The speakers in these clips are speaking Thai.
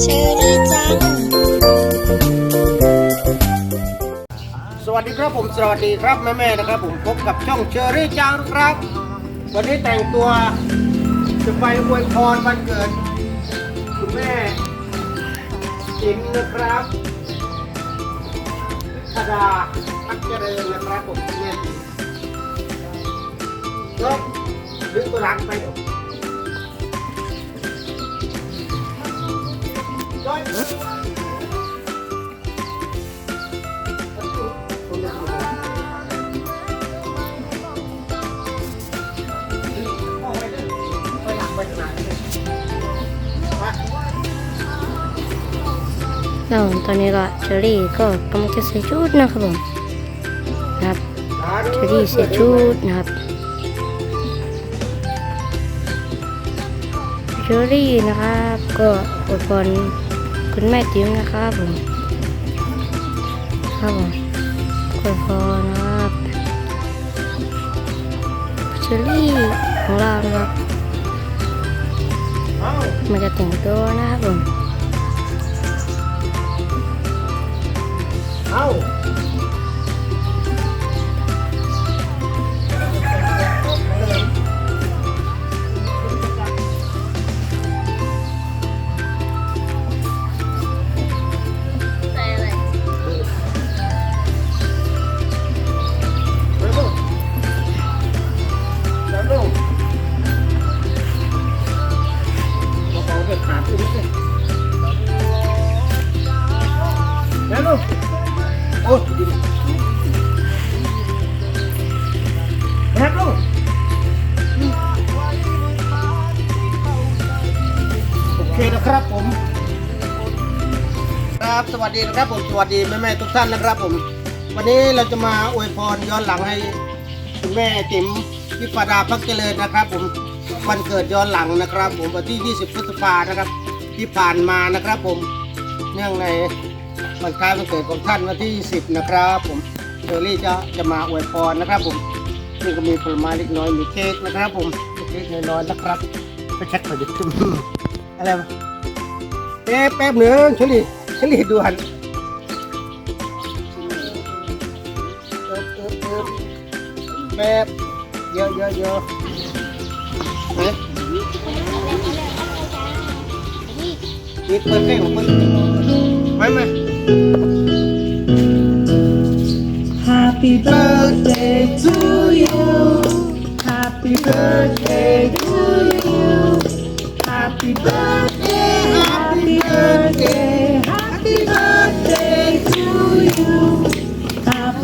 เชอรี่จัง สวัสดีครับผมสวัสดีครับแม่แม่ ๆ นะครับ ผมพบกับช่องเชอรี่จังครับ วันนี้แต่งตัวจะไปอวยพรวันเกิดคุณแม่จิมนะครับธดาพักเจริญนะครับผมคุณแม่จิมเฮ้ยดึง แล้วตอนนี้ก็เชอรี่ก็กำลังจะใส่ชุดนะครับผมนะครับเชอรี่ใส่ชุดนะครับเชอรี่นะครับ ก็อวยพร คุณแม่ติ๋วนะครับผม ครับผมอวยพรนะครับเชอรี่ของเรานะครับเอ้ามันจะแต่งตัวนะครับผม วัสดีนะครับผมสวัสดีแม่แม่ทุกท่านนะครับผม วันนี้เราจะมาอวยพรย้อนหลังให้คุณแม่ติ๋มพิปดาพักเจริญนะครับ ผมวันเกิดย้อนหลังนะครับ ผมวันที่ 20 พฤษภานะครับ ที่ผ่านมานะครับ ผมเนื่องในวันคล้ายวันเกิดของท่านวันที่10นะครับ ผมเชอรี่จะจะมาอวยพรนะครับ ผมนี่ก็มีผลไม้เล็กน้อยมีเค้กนะครับ ผมเค้กน้อยนะครับไปเช็คไปดิอะไรวะแป๊บแป๊บหนึ่งเชอรี่ รี่ด่วนเอิบเอิบเอิบแบบเยอะเยอะเยอะเฮ้ยมีเปิดเพลงของมึงไปไหม Happy birthday to you. Happy birthday to you. Happy birthday,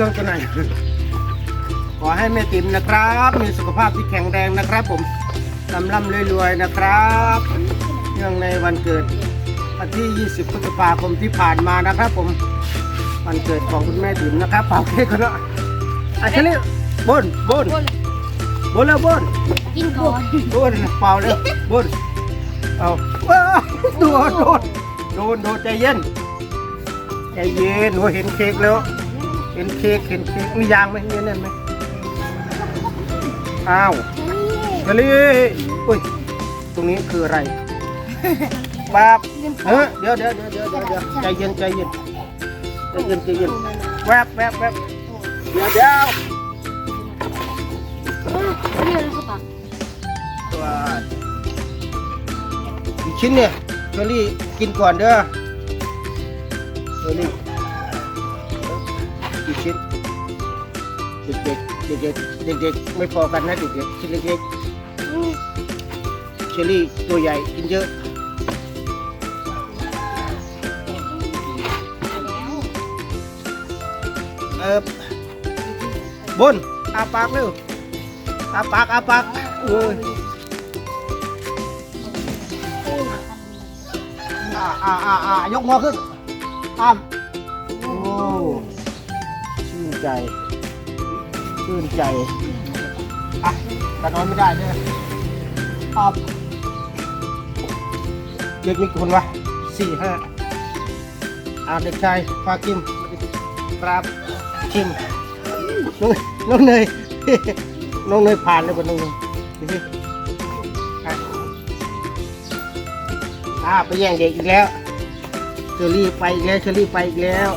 รื่องตัวไหนอยขอให้แม่ติ๋มนะครับ มีสุขภาพที่แข็งแรงนะครับ ผมลำล่ำรวยๆนะครับเนื่องในวันเกิดวันที่ 20 พฤษภาคมที่ผ่านมานะครับ ผมวันเกิดของคุณแม่ติ๋มนะครับเป่าเค้กกันเนาะอะเชลี่บนบนบนแล้วบนกินก่อนโดนเปล่าเลยบนเอาว้าวโดนโดนโดนโดนใจเย็นใจเย็นโอ้เห็นเค้กแล้ว เห็นเค้กเห็นเค้กมียางไหมมีนั่นไหมอ้าวกะลี่อุ้ยตรงนี้คืออะไรแบบเออเดี๋ยวเดี๋ยวเดี๋ยวเดี๋ยวเดี๋ยวเดี๋ยวใจเย็นใจเย็นใจเย็นใจเย็นแวบแวบแวบเดี๋ยวเดี๋ยวเรียนแล้วครับตัวอีกชิ้นเนี่ยเชอรี่กินก่อนเด้อเชอรี่ เด็กๆเด็กๆไม่พอกันนะเด็กๆชิ้นเล็กๆเชอรี่ตัวใหญ่กินเยอะเออบนอาปากเร็วอาปากอาปากเอ้ยอ่าอ่าอ่าอ่ายกหัวขึ้นอ้ามโอ้ชื่นใจ ชื่นใจอะแต่นอนไม่ได้เนี่ยอ้ามเด็กมีกี่คนวะสี่ห้าอ่าเด็กชายฟาคิมครับคิมน้องน้องเนยน้องเนยผ่านเลยบนน้องเนยดูสิอะอ่าไปแย่งเด็กอีกแล้วเชอรี่ไปอีกแล้วเชอรี่ไปอีกแล้ว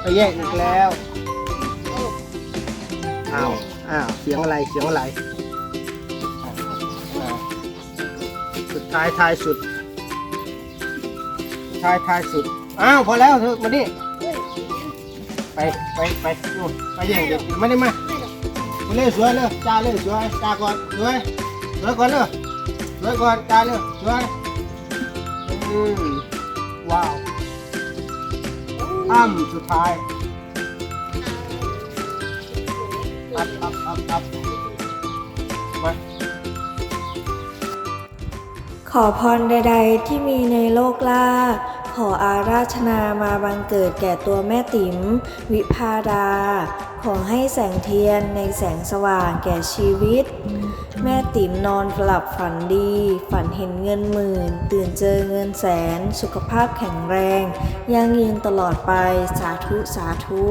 ไปแย่งอีกแล้ว อ้าวอ้าวเสียงอะไรเสียงอะไร สุดท้ายท้ายสุด ท้ายท้ายสุด อ้าวพอแล้วเธอมาดิไปไปไปนู่นไปย่งเด็กไม่ได้มาไปเลยสวยเลยจ้าเลยสวยจ้าก่อนสวยสวยก่อนเลยสวยก่อนจ้าเลยสวยอืมว้าวอ้ำสุดท้าย อัพอัพอัพอัพไปขอพรใด ๆ ที่มีในโลกล่า ขออาราธนามาบังเกิดแก่ตัวแม่ติ๋มวิพาดา ขอให้แสงเทียนในแสงสว่างแก่ชีวิต แม่ติ๋มนอนหลับฝันดี ฝันเห็นเงินหมื่น ตื่นเจอเงินแสน สุขภาพแข็งแรง ยั่งยืนตลอดไปสาธุสาธุ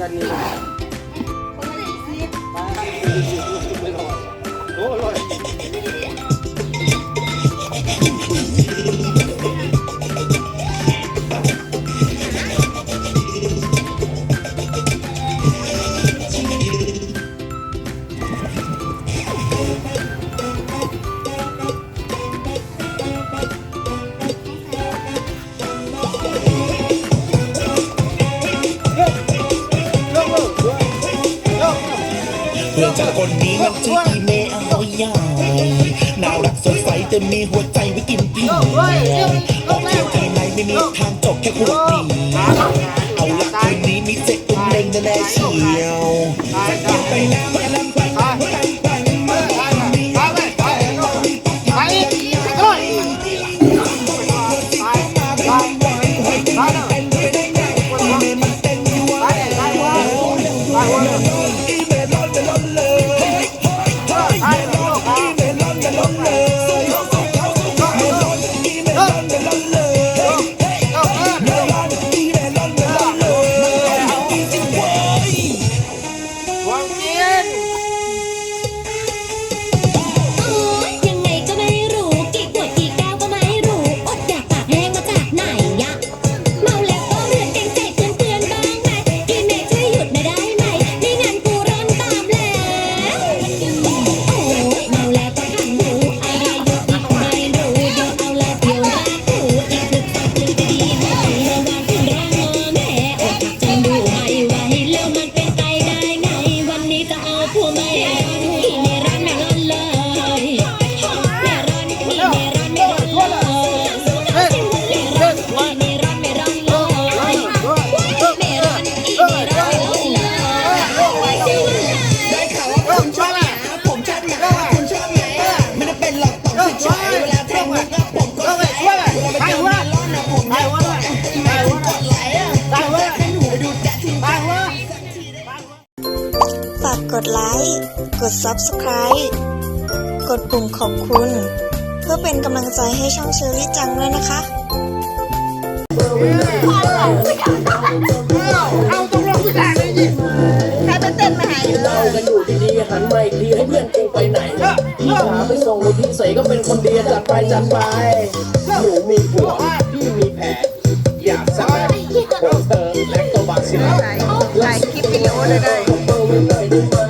กันนี่ พื่อจากคนนี้มันชื่อที่แมย์เอายายน่ารักสดใสแต่มีหัวใจไว้กินปีออกเที่ยวทีไรไม่มีทางจบแค่คู่รักนี้เอาละคืนนี้มีเซ็กตุ้มเด้งแน่เชียวไปแล้วไปแล้วไป กด subscribe กดปุ่มขอบคุณ เพื่อเป็นกำลังใจให้ช่องเชอรี่จังด้วยนะคะเอาตรงลงผู้ชายเลยดิใครเป็นเนมาหาเรากันดูดีๆหันมาอีกทีให้เพื่อนกูไปไหนพี่หาไปส่งรถพี่ใส่ก็เป็นคนดีจัดไปจัดไปหนูมีผัวพี่มีแผลอยากสร้งและตัวบาช่ายคลิปวิดีโอได้